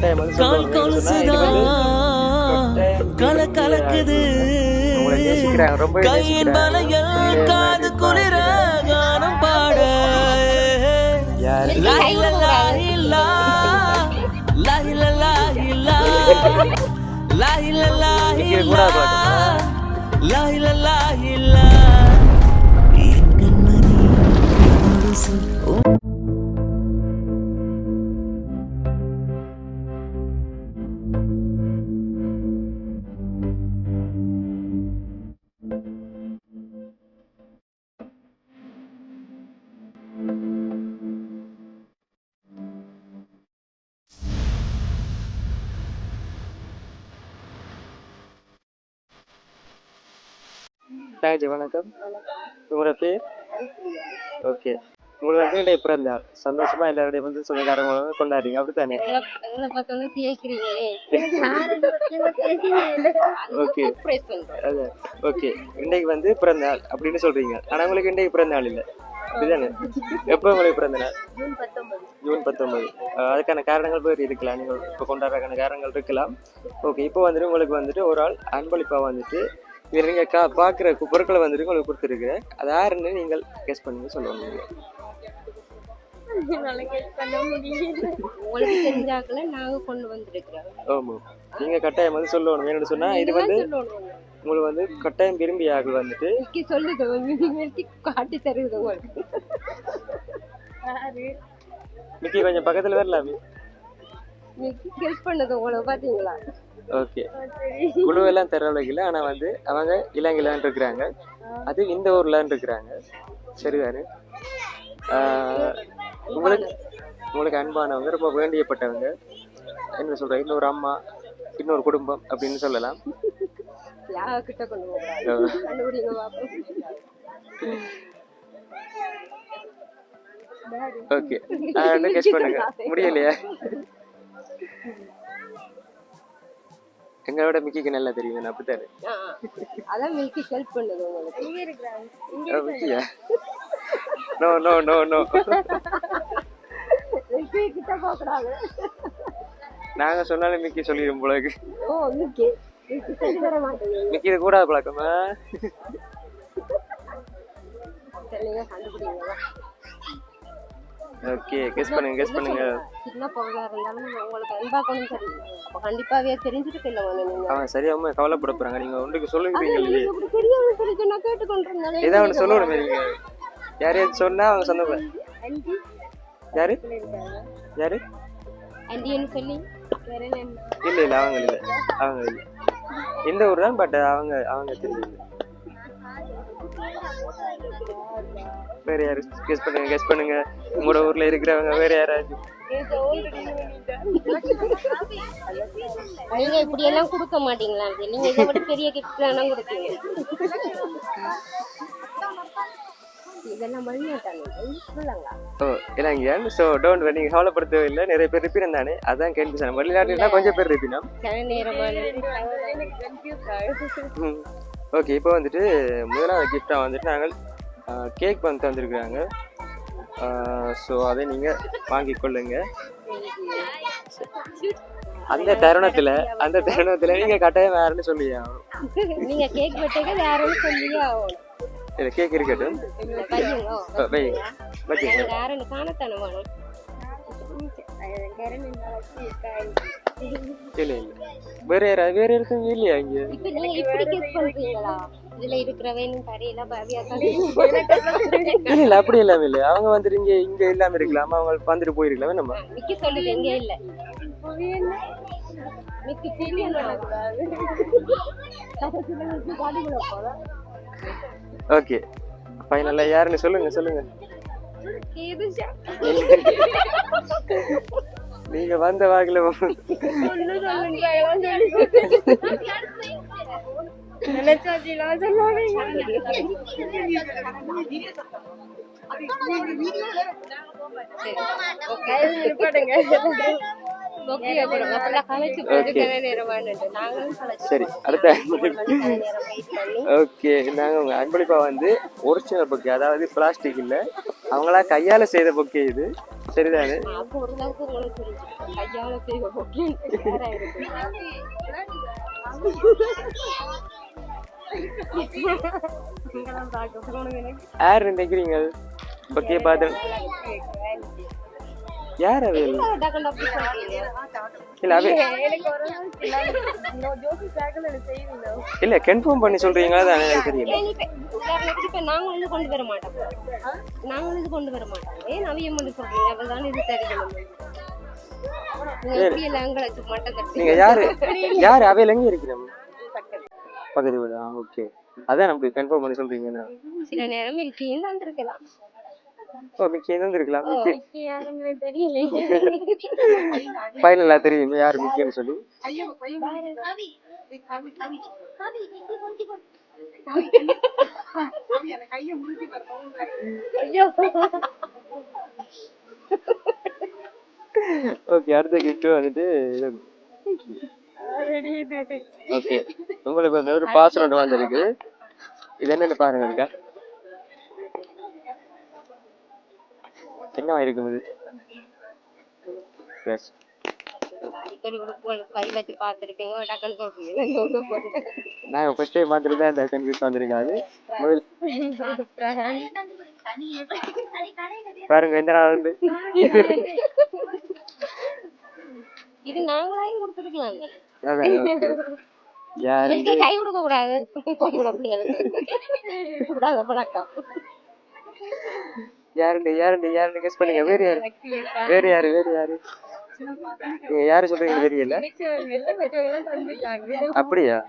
கால் கொலுசுதான் கல கலக்குது. கையின். வலையில் காது குளிர கானம் பாட. யாரு? லாயில லாயிலா லாயில லாயிலா லாயில இங்கே கூட தங்கச்சி வணக்கம். உங்களோட பேர்? ஓகே. உங்களுக்கு வந்து இடையே பிறந்த நாள் சந்தோஷமா எல்லாருடைய வந்து சொந்தக்காரங்களும் கொண்டாடுறீங்க. அப்படித்தானே? ஓகே. அதான். ஓகே. இன்றைக்கு வந்து பிறந்த நாள் அப்படின்னு சொல்றீங்க. ஆனா உங்களுக்கு இன்றைக்கு பிறந்த நாள் இல்லை. அப்படிதானே எப்போ உங்களுக்கு பிறந்த நாள்? ஜூன் பத்தொன்பது. அதுக்கான காரணங்கள் பேர் இருக்கலாம். நீங்கள் இப்போ கொண்டாடுறதுக்கான காரணங்கள் இருக்கலாம். ஓகே. இப்போ வந்துட்டு உங்களுக்கு வந்துட்டு ஒரு ஆள் அன்பளிப்பா வந்துட்டு இதில் நீங்கள் கா பார்க்குற பொருட்களை வந்துட்டு உங்களுக்கு கொடுத்துருக்குறேன் அது யாருன்னு நீங்கள் கெஸ் பண்ணி சொல்லுவாங்க தெரிஞ்சாக்கல நாங்க நீங்கள் கட்டாயம் வந்து சொல்லணும். என்னன்னு சொன்னால் இது வந்து உங்களுக்கு வந்து கட்டாயம் விரும்பி ஆகல் வந்துட்டு? சொல்லுது காட்டி தருது மிக்கி கொஞ்சம் பக்கத்தில் வரலாமே. மிக்கி கெஸ் பண்ணுது பாத்தீங்களா? ஓகே. குழுவெல்லாம் தரவழைக்கல ஆனா வந்து அவங்க இளங்கிலான் இருக்கிறாங்க அது இந்த ஊர்லான் இருக்கிறாங்க சரிதானே உங்களுக்கு உங்களுக்கு அன்பானவங்க ரொம்ப வேண்டியப்பட்டவங்க. என்ன சொல்ற இன்னொரு அம்மா இன்னொரு குடும்பம் அப்படின்னு சொல்லலாம். ஓகே. கெஸ் பண்ணுங்க. முடியலையா. எங்களோட மிக்கிக்கு நல்லா தெரியும் நான் அப்படித்தானே அதான் மிக்கி ஹெல்ப் பண்ணுது உங்களுக்கு. No no no no Mickey கிட்ட போகிறாங்க நாங்க சொன்னாலும் மிக்கி சொல்லிடும் போல. ஓ மிக்கி. மிக்கி இது கூட பழக்கமா? ஓகே கெஸ் பண்ணுங்க கெஸ் பண்ணுங்க. சின்ன பொருளா இருந்தாலும் உங்களுக்கு அன்பா கொண்டு சரி அப்ப கண்டிப்பாவே தெரிஞ்சுட்டு இல்ல ஒண்ணு நீங்க. அவன் சரியாம கவலைப்பட போறாங்க. நீங்க ஒன்றுக்கு சொல்லுவீங்க இல்லையே இப்படி தெரியாம சொல்லி நான் கேட்டுக்கொண்டிருந்தேன். ஏதாவது ஒன்று சொல்லணுமே நீங்க. யாரையாச்சும் சொன்னா அவங்க ஆண்டி? யாரு? யாரு? ஆண்டின்னு சொல்லி? இல்ல இல்ல அவங்க இல்ல. அவங்க இல்ல. இந்த ஊர் தான் பட் அவங்க அவங்க தெரியல வேற யாரு? கெஸ் பண்ணுங்க கெஸ் பண்ணுங்க. உங்களோட ஊர்ல இருக்கிறவங்க வேற யாராச்சும் நீங்க இப்படி எல்லாம் கொடுக்க மாட்டீங்களா? நீங்க இதை விட பெரிய கிஃப்ட் எல்லாம் கொடுப்பீங்க. இதெல்லாம் மணியாட்டாங்க சொல்லுங்க. ஓ இலங்கையான் ஸோ டோன்ட் வரி நீங்கள் கவலைப்படுத்தவே இல்லை. நிறைய பேர் இருப்பினம் தானே அதான் கேள்வி சொன்னேன். வெளிநாட்டுல கொஞ்சம் பேர் இருப்பினம் ஓகே இப்போ வந்துட்டு முதலாவது கிஃப்டாக வந்துட்டு நாங்கள் கேக் வந்து தந்திருக்கிறாங்க. ஸோ அதை நீங்கள் வாங்கி கொள்ளுங்க. அந்த தருணத்தில் அந்த தருணத்தில் நீங்கள் கட்டாயம் வேறுன்னு சொல்லி நீங்க கேக் வெட்டக வேறன்னு ஆகணும்? இல்லை கேக் இருக்கட்டும். வைங்க வேறன்னு காணத்தானே வேணும் இல்லை இல்லை. வேற யாராவது வேற இடத்துல இல்லையா இங்கே? இப்ப நீங்க இப்படி கெஸ் பண்றீங்களா? இதுல இருக்கிறவன்னு தெரியல பவியா இல்ல இல்ல அப்படி இல்லாம இல்ல. அவங்க வந்துட்டு இங்க இங்க இல்லாம இருக்கலாம். அவங்க வந்துட்டு போயிருக்கலாம் நம்ம. மிக்கி சொல்லுது இல்ல. ஓகே. ஃபைனலா யாருன்னு சொல்லுங்க சொல்லுங்க. நீங்க வந்த வாக்குல சரி அடுத்த ஓகே நாங்க உங்க அன்பளிப்பா வந்து ஒரிஜினல் பொக்கே அதாவது பிளாஸ்டிக் இல்ல. அவங்களா கையால செய்த பொக்கே இது. சரிதானே? யார் நினைக்கிறீங்க? ஓகே பார்த்து யார் இல்ல இல்ல கன்ஃபார்ம் பண்ணி சொல்றீங்களா? தான் எனக்கு தெரியல. இப்ப நாங்க வந்து கொண்டு வர மாட்டோம். நாங்க இது கொண்டு வர மாட்டோம். ஏன் அவியம் வந்து சொல்றீங்க. அவதான் இது தெரியும் நீங்க மட்டம் யாரு? யாரு? அவையில எங்க இருக்கிறோம் பக்கத்து. வீடு? ஓகே. அதான் நமக்கு கன்ஃபார்ம் பண்ணி சொல்றீங்க. சில நேரம் தந்திருக்கலாம் ஓ மிக்கி எந்த இருக்கலாம் மிக்கி ஃபைனலா தெரியும் யார் மிக்கின்னு சொல்லி. ஓகே அடுத்த கிஃப்ட் வந்துட்டு ஓகே உங்களுக்கு வந்து ஒரு பாஸ்வேர்ட் வந்திருக்கு. இது என்னன்னு பாருங்க இருக்கா என்னவா இருக்கும் இது Yes. அடிக்கடி கூட போய் கை வச்சு பார்த்துருக்கீங்க டக்குன்னு சொல்றீங்க நான் ஃபர்ஸ்ட் டைம் பார்த்துட்டு தான் இந்த கன்ஃபியூஸ் வந்திருக்காது பாருங்க எந்த நாள் வந்து? இது நாங்களாயும் கொடுத்துருக்கலாம். இதுக்கு கை கொடுக்க கூடாது? யாருண்டு யாருண்டு யாருண்டு கெஸ் பண்ணுங்க. வேறு யாரு? வேறு யாரு வேறு யாரு? நீங்க யாரு சொல்றீங்க தெரியல. அப்படியா?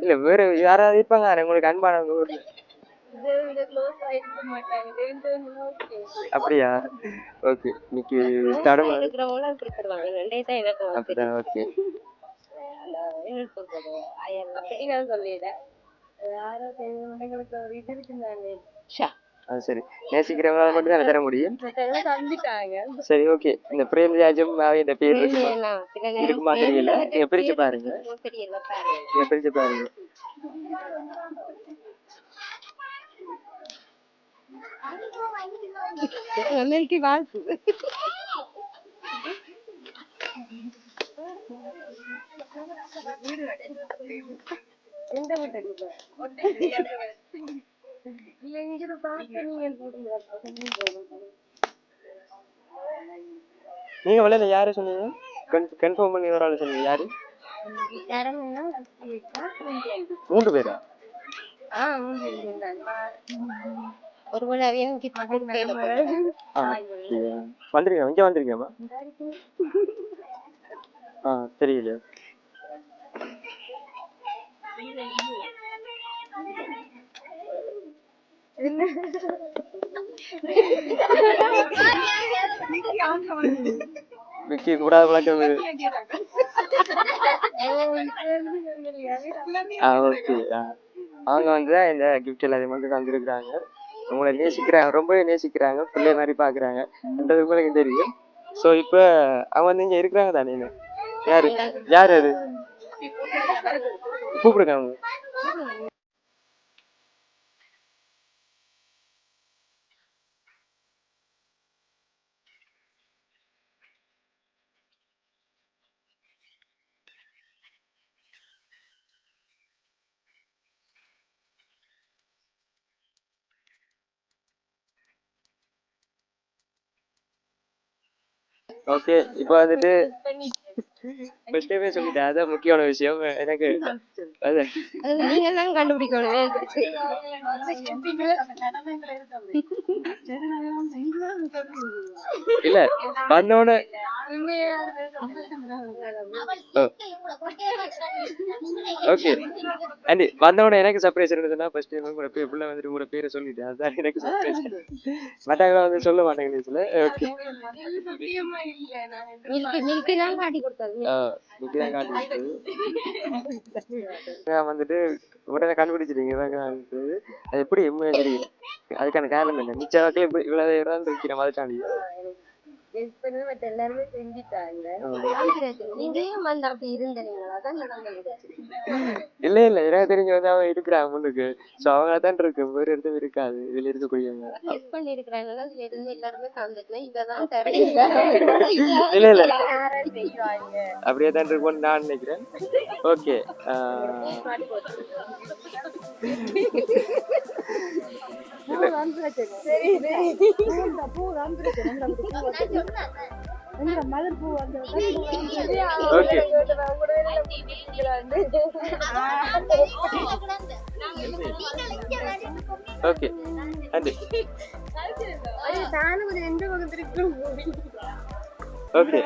இல்ல வேற யாராவது இருப்பாங்க. உங்களுக்கு அன்பானவங்க ஊர்ல. அப்படியா? ஓகே. இன்னைக்கு வந்து அப்படிதான் ஓகே. அந்த அது சரி. நேசிக்கிறவங்களால மட்டும் தான் தர முடியும். சரி ஓகே இந்த பிரேம் ராஜம் இந்த பேர் இருக்குமா? தெரியல. நீங்க பிரிச்சு பாருங்க. நீங்க பிரிச்சு பாருங்க. வாழ்த்து. எந்த வீட்டு எங்கிட்ட பார்த்து நீங்க நீங்க விளையாட யாரு சொன்னீங்க? கன்ஃபார்ம் பண்ணி ஒரு ஆள் சொன்னீங்க. யாரு? மூன்று பேரா? ஒரு ஆ அப்படியா? வந்திருக்கேன். இங்க வந்திருக்கேம்மா. ஆ தெரியல விக்கி இது ஆ ஓகே அவங்க வந்து தான் இந்த கிஃப்ட் எல்லாத்தையும் மட்டும் தந்துருக்குறாங்க. உங்களை நேசிக்கிறாங்க ரொம்பவே நேசிக்கிறாங்க பிள்ளை மாதிரி பார்க்குறாங்க. என்றது உங்களுக்கு தெரியும். ஸோ இப்போ அவங்க வந்து இங்கே இருக்கிறாங்க தானே? யாரு? யார் அது? கூப்பிடுங்க அவங்க. ஓகே இப்போ வந்துட்டு ஃபர்ஸ்டே சொல்லிட்டேன் அதான் முக்கியமான விஷயம். எனக்கு அது நீங்க தான் கண்டுபிடிக்கணும். இல்ல வந்தோடனே ஓகே ஆண்டி வந்தவொடனே எனக்கு சர்ப்ரைஸ் இருந்ததுன்னா ஃபர்ஸ்ட் டைம் உங்களோட பேர் பிள்ளை வந்துட்டு உங்களோட பேரை சொல்லிட்டேன். அதுதான் எனக்கு சர்ப்ரைஸ் மற்றவங்க வந்து சொல்ல மாட்டாங்க நியூஸ்ல ஓகே மில்கி மில்கி தான் காட்டி கொடுத்தது. நான் வந்துட்டு உடனே கண்டுபிடிச்சிட்டீங்க அது எப்படி அதுக்கான காரணம் என்ன? மிச்ச வாக்கில் இப்படி இவ்வளவு இடம் இருக்கிற மாதிரி தாண்டி எல்லாருமே செஞ்சுட்டாங்க. நீங்க ஏன் வந்து அப்படி இருந்தீங்களா தான் நடந்தது இல்ல இல்ல. எனக்கு தெரிஞ்ச வந்து அவங்க இருக்கிறாங்க முன்னுக்கு. சோ அவங்க தான் இருக்கு. வேற எதுவும் இருக்காது. இதுல இருக்கக்கூடியவங்க இல்ல இல்ல. அப்படியே தான் இருக்கும்னு நான் நினைக்கிறேன். ஓகே ஓகே ஓகே நன்றி ஓகே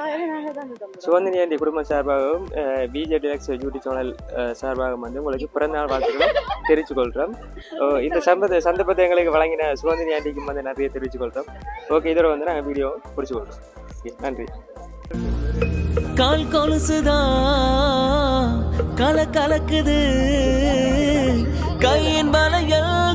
சுகந்தினி ஆண்டி குடும்பம் சார்பாகவும் பிஜே டிலக்ஸ் யூடியூப் சேனல் சார்பாகவும் வந்து உங்களுக்கு பிறந்தநாள் வாழ்த்துக்களை தெரிவித்துக் கொள்கிறோம் அஹ் இந்த சம்பந்த சந்தர்ப்பத்தை எங்களுக்கு வழங்கின சுகந்தினி ஆண்டிக்கும் வந்து நிறைய தெரிவித்துக் கொள்கிறோம் ஓகே இதோட வந்து நாங்கள் வீடியோ பிடிச்சி கொள்கிறோம் ஓகே நன்றி. கால் கொலுசுதா கல கலக்குது. கையின் வளையல்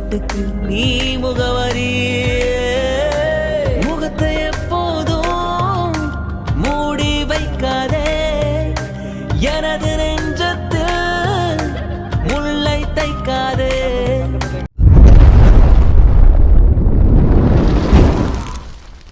நாட்டுக்கு நீ முகவரியே